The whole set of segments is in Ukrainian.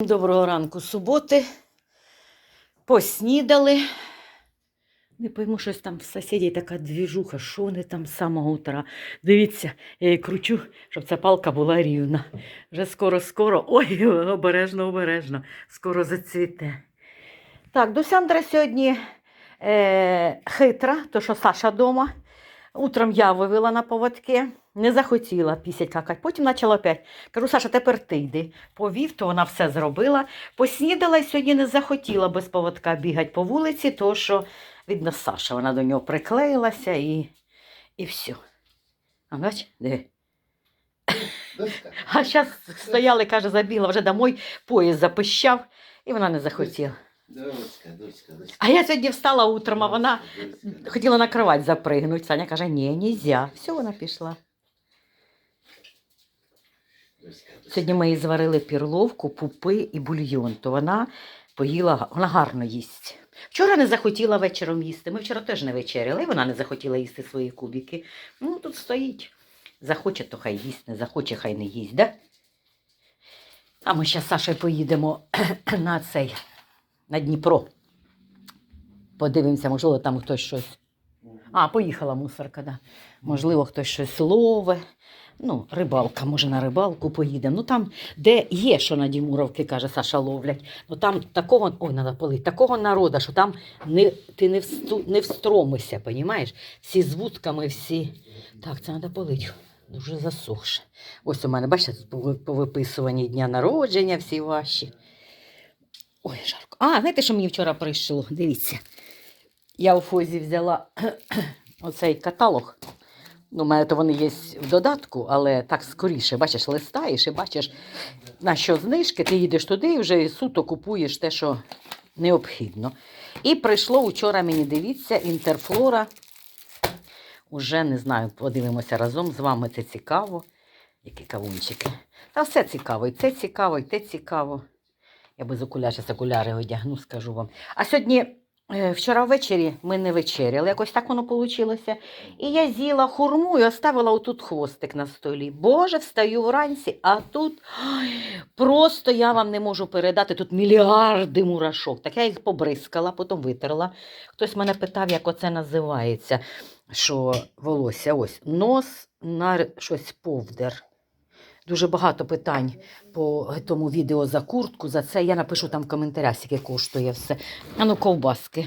Доброго ранку суботи. Поснідали. Не пойму, щось там в сусідів така двіжуха, що вони там з самого утра. Дивіться, я її кручу, щоб ця палка була рівна. Вже скоро-скоро. Ой, обережно, обережно, скоро зацвіте. Так, Дусяндра сьогодні е, хитра, то що Саша вдома. Утром я вивела на поводки, не захотіла пісять какать. Потім почала опять. Кажу, Саша, тепер ти йди. Повів, то вона все зробила. Поснідала і сьогодні не захотіла без поводка бігати по вулиці, то що, видно, Саша, вона до нього приклеїлася і, і все. А бач, диви. А зараз стояли, каже, забігла вже домой, поїзд запищав, і вона не захотіла. А я сьогодні встала утром, а вона хотіла на кровать запригнути. Саня каже, ні, нельзя. Все, вона пішла. Сьогодні ми їй зварили пірловку, пупи і бульйон, то вона поїла, вона гарно їсть. Вчора не захотіла вечором їсти. Ми вчора теж не вечеряли, і вона не захотіла їсти свої кубики. Ну, тут стоїть. Захоче, то хай їсть, не захоче, хай не їсть, да? А ми зараз з Сашою поїдемо на цей, на Дніпро. Подивимося, можливо, там хтось щось. А, поїхала мусорка, да. Можливо, хтось щось лове. Ну, рибалка, може, на рибалку поїдемо. Ну там, де є, що на Дімуровки, каже Саша, ловлять. Ну там такого, ой, треба полити, такого народу, що там не, ти не, всту, не встромишся, понімаєш? Всі з вудками, всі. Так, це треба полити. Дуже засохше. Ось у мене, бачите, тут пови- повиписувані дня народження, всі ваші. Ой, жарко. А, знаєте, що мені вчора прийшло? Дивіться. Я у Фозі взяла оцей каталог. Ну, мене то вони є в додатку, але так скоріше, бачиш, листаєш і бачиш, на що знижки, ти їдеш туди і вже суто купуєш те, що необхідно. І прийшло вчора мені, дивіться, інтерфлора. Уже не знаю, подивимося разом з вами, це цікаво. Які кавунчики. Та все цікаво, і це цікаво, і те цікаво. Я без окуляр, зараз окуляри одягну, скажу вам. А сьогодні, вчора ввечері ми не вечеряли, якось так воно вийшло. І я з'їла хурму і оставила отут хвостик на столі. Боже, встаю вранці, а тут ой, просто я вам не можу передати. Тут мільярди мурашок. Так я їх побризкала, потім витерла. Хтось мене питав, як оце називається, що волосся. Ось нос на щось повдер. Дуже багато питань по тому відео за куртку, за це. Я напишу там в коментарях, скільки коштує все. А ну, ковбаски.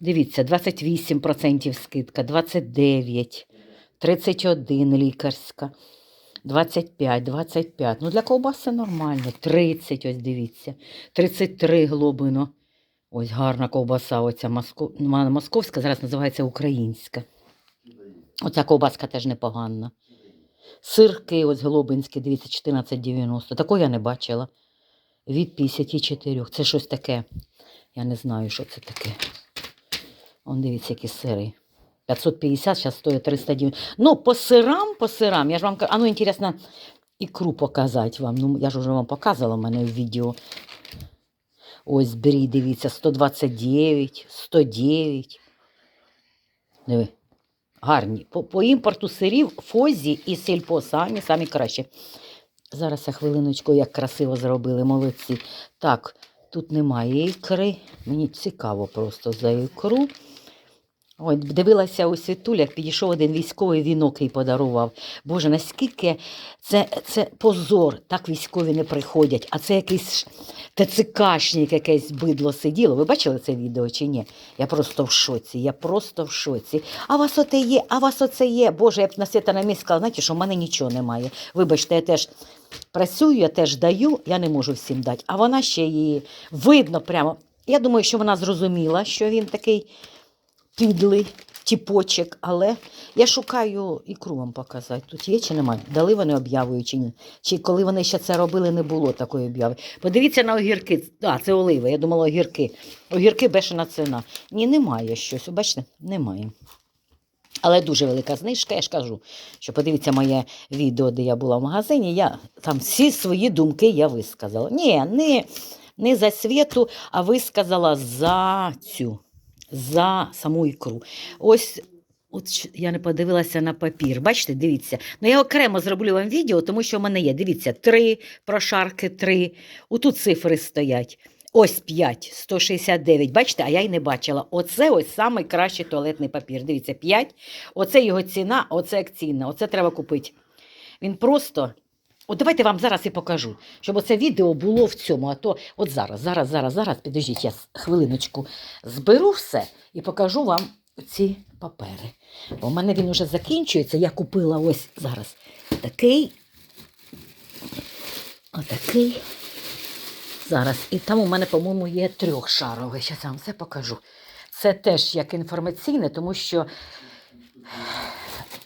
Дивіться, 28% скидка, 29, 31 лікарська, 25, 25. Ну, для ковбаси нормально. 30, ось дивіться. 33 глобино. Ось гарна ковбаса, оця московська, зараз називається українська. Оця ковбаска теж непогана. Сирки, ось глобинські, дивіться, 14,90. Такого я не бачила. Від 54. Це щось таке. Я не знаю, що це таке. Он дивіться, які сири. 550, зараз стоїть 390. Ну, по сирам, по сирам. Я ж вам кажу, ну, інтересно, ікру показати вам. Ну, я ж вже вам показувала в мене в відео. Ось брі, дивіться, 129, 109. Диви. Гарні. По, по імпорту сирів Фозі і Сільпо самі, самі кращі. Зараз я хвилиночку, як красиво зробили, молодці. Так, тут немає ікри. Мені цікаво просто за ікру. Ой, дивилася у світулях, підійшов один військовий вінок і подарував. Боже, наскільки це, це позор, так військові не приходять, а це якийсь ТЦКшник, якесь бидло сиділо. Ви бачили це відео чи ні? Я просто в шоці, я просто в шоці. А вас оте є, а вас оце є. Боже, я б на свята на місці сказала, знаєте, що в мене нічого немає. Вибачте, я теж працюю, я теж даю, я не можу всім дати. А вона ще її видно прямо. Я думаю, що вона зрозуміла, що він такий підлий тіпочок, але я шукаю ікру вам показати. Тут є чи немає? Дали вони об'явою чи ні? Чи коли вони ще це робили, не було такої об'яви. Подивіться на огірки. А, це оливи, я думала огірки. Огірки бешена ціна. Ні, немає щось. Бачите, немає. Але дуже велика знижка, я ж кажу, що подивіться моє відео, де я була в магазині, я там всі свої думки я висказала. Ні, не, не за світу, а висказала за цю, за саму ікру. Ось От я не подивилася на папір. Бачите, дивіться. Ну я окремо зроблю вам відео, тому що в мене є. Дивіться, три прошарки, три. Отут цифри стоять. Ось 5, 169. Бачите, а я й не бачила. Оце ось самий кращий туалетний папір. Дивіться, 5. Оце його ціна, оце акційна. Оце треба купити. Він просто. От давайте вам зараз і покажу, щоб оце відео було в цьому. А то от зараз, зараз, зараз, зараз, підождіть, я хвилиночку зберу все і покажу вам ці папери. Бо в мене він уже закінчується. Я купила ось зараз такий. Отакий. Зараз. І там у мене, по-моєму, є трьохшаровий. Зараз я вам все покажу. Це теж як інформаційне, тому що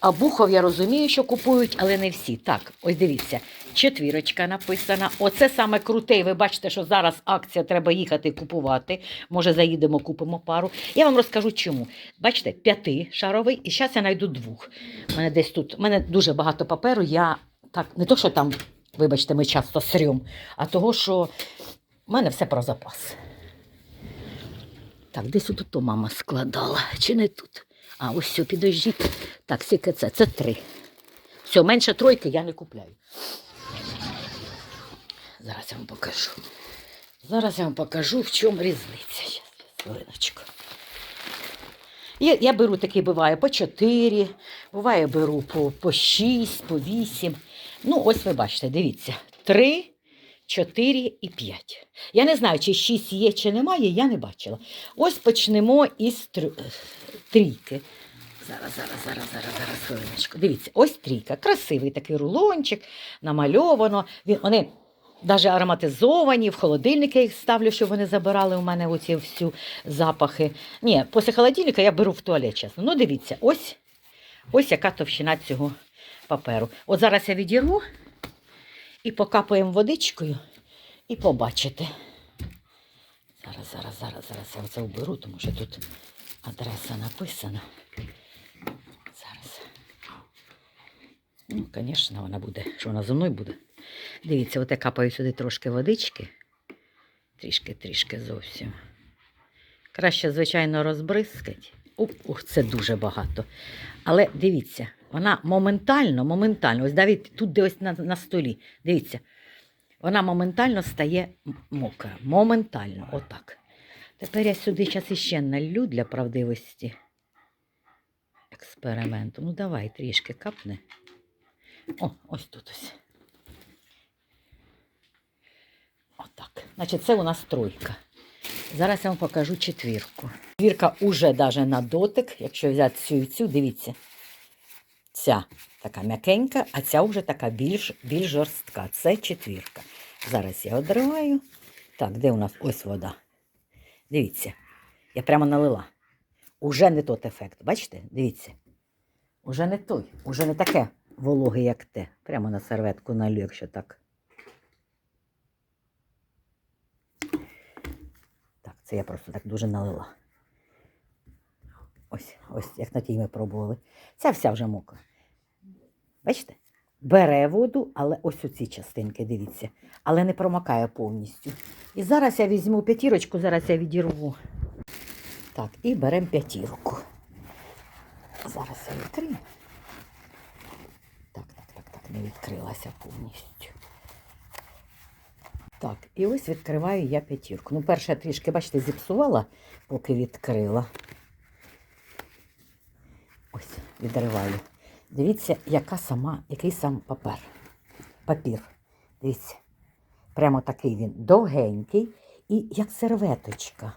а Бухов я розумію, що купують, але не всі. Так, ось дивіться, четвірочка написана. Оце саме круте. І ви бачите, що зараз акція треба їхати купувати. Може, заїдемо, купимо пару. Я вам розкажу чому. Бачите, п'ятишаровий, і зараз я знайду двох. У мене десь тут. У мене дуже багато паперу. Я так, не то, що там, вибачте, ми часто срем, а того, що в мене все про запас. Так, десь тут то мама складала, чи не тут? А, ось все, підождіть. Так, скільки це? Це три. Все, менше тройки я не купляю. Зараз я вам покажу. Зараз я вам покажу, в чому різниця. Хвилиночку. Я, я беру такі, буває, по 4, буває, беру по, по 6, по 8. Ну, ось ви бачите, дивіться. 3, 4 і 5. Я не знаю, чи 6 є, чи немає, я не бачила. Ось почнемо із трю- е, трійки. Зараз, зараз, зараз, зараз, зараз, хвилиночку. Дивіться, ось трійка. Красивий такий рулончик, намальовано. Вони навіть ароматизовані, в холодильники їх ставлю, щоб вони забирали у мене оці всю запахи. Ні, після холодильника я беру в туалет, чесно. Ну, дивіться, ось, ось яка товщина цього паперу. От зараз я відірву і покапаємо водичкою і побачите. Зараз, зараз, зараз, зараз я це вберу, тому що тут адреса написана. Зараз. Ну, звісно, вона буде. Що вона зі мною буде? Дивіться, от я капаю сюди трошки водички. Трішки, трішки зовсім. Краще, звичайно, розбризкать. Ух, це дуже багато. Але дивіться, вона моментально, моментально, ось навіть тут, де ось на, на столі, дивіться, вона моментально стає мокра. Моментально, отак. Тепер я сюди зараз іще налью для правдивості експерименту. Ну, давай трішки капни. О, ось тут ось. Отак. Значить, це у нас тройка. Зараз я вам покажу четвірку. Четвірка уже даже на дотик, якщо взяти цю і цю, дивіться. Ця така м'якенька, а ця вже така більш, більш жорстка. Це четвірка. Зараз я одриваю. Так, де у нас ось вода? Дивіться, я прямо налила. Уже не тот ефект. Бачите? Дивіться. Уже не той, уже не таке вологе, як те. Прямо на серветку налю, якщо так. Так, це я просто так дуже налила. Ось, ось, як на тій ми пробували. Ця вся вже мокра. Бачите? Бере воду, але ось у ці частинки, дивіться, але не промокає повністю. І зараз я візьму п'ятірочку, зараз я відірву. Так, і беремо п'ятірку. Зараз я відкрию. Так, так, так, так, не відкрилася повністю. Так, і ось відкриваю я п'ятірку. Ну, перша трішки, бачите, зіпсувала, поки відкрила. Відриваю. Дивіться, яка сама, який сам папер. Папір. Дивіться. Прямо такий він довгенький і як серветочка.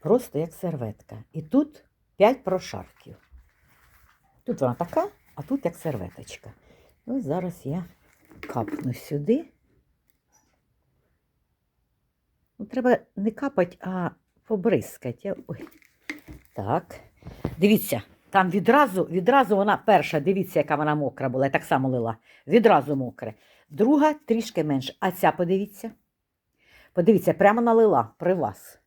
Просто як серветка. І тут 5 прошарків. Тут вона така, а тут як серветочка. Ось зараз я капну сюди. Ну, треба не капати, а побризкати. Ой. Так. Дивіться, там відразу, відразу вона перша, дивіться, яка вона мокра була. Я так само лила. Відразу мокре. Друга трішки менше. А ця, подивіться. Подивіться, прямо налила при вас.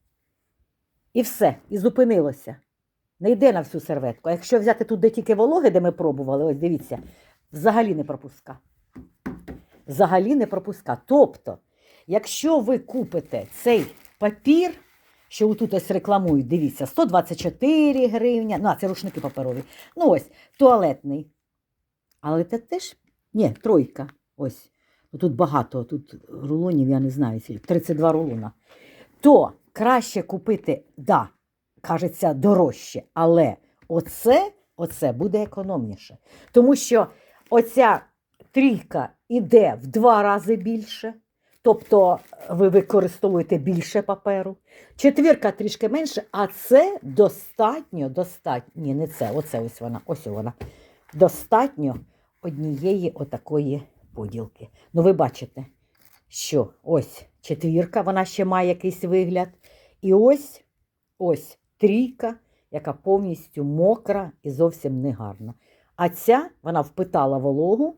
І все, і зупинилося. Не йде на всю серветку. А якщо взяти тут, де тільки вологи, де ми пробували, ось дивіться, взагалі не пропуска. Взагалі не пропуска. Тобто, якщо ви купите цей папір, що тут ось рекламують, дивіться, 124 гривня. Ну, а це рушники паперові. Ну ось, туалетний. Але це теж ні, тройка. Ось. Ну, Тут багато, тут рулонів, я не знаю, скільки, 32 рулона. То краще купити, да, кажеться, дорожче, але оце, оце буде економніше. Тому що оця трійка іде в два рази більше, тобто ви використовуєте більше паперу. Четвірка трішки менше, а це достатньо, достатньо. Ні, не це, оце ось вона, ось вона. Достатньо однієї отакої поділки. Ну, ви бачите, що ось четвірка, вона ще має якийсь вигляд. І ось ось трійка, яка повністю мокра і зовсім не гарна. А ця вона впитала вологу.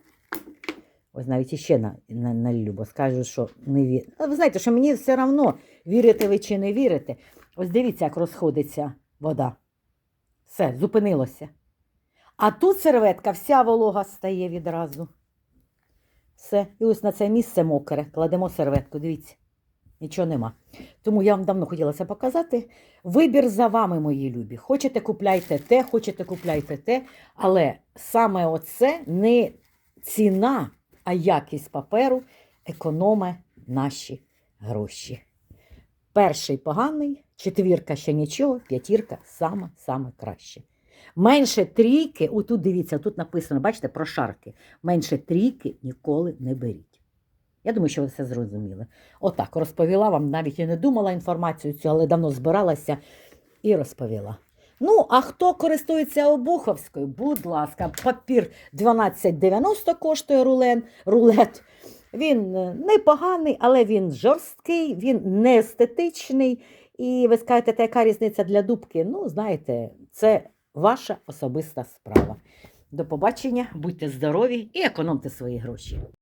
Ось навіть іще на, на, налью, бо скажу, що не вірю. Ви знаєте, що мені все одно, вірите ви чи не вірите. Ось дивіться, як розходиться вода. Все, зупинилося. А тут серветка, вся волога стає відразу. Все. І ось на це місце мокре. Кладемо серветку, дивіться. Нічого нема. Тому я вам давно хотіла це показати. Вибір за вами, мої любі. Хочете, купляйте те, хочете, купляйте те. Але саме оце не ціна, а якість паперу економе наші гроші. Перший поганий, четвірка ще нічого, п'ятірка саме саме краще. Менше трійки, отут дивіться, тут написано, бачите, про шарки. Менше трійки ніколи не беріть. Я думаю, що ви все зрозуміли. Отак розповіла вам, навіть і не думала інформацію цю, але давно збиралася і розповіла. Ну, а хто користується обуховською, будь ласка, папір 12,90 коштує рулен, рулет. Він е, непоганий, але він жорсткий, він не естетичний. І ви скажете, та яка різниця для дубки? Ну, знаєте, це ваша особиста справа. До побачення, будьте здорові і економте свої гроші.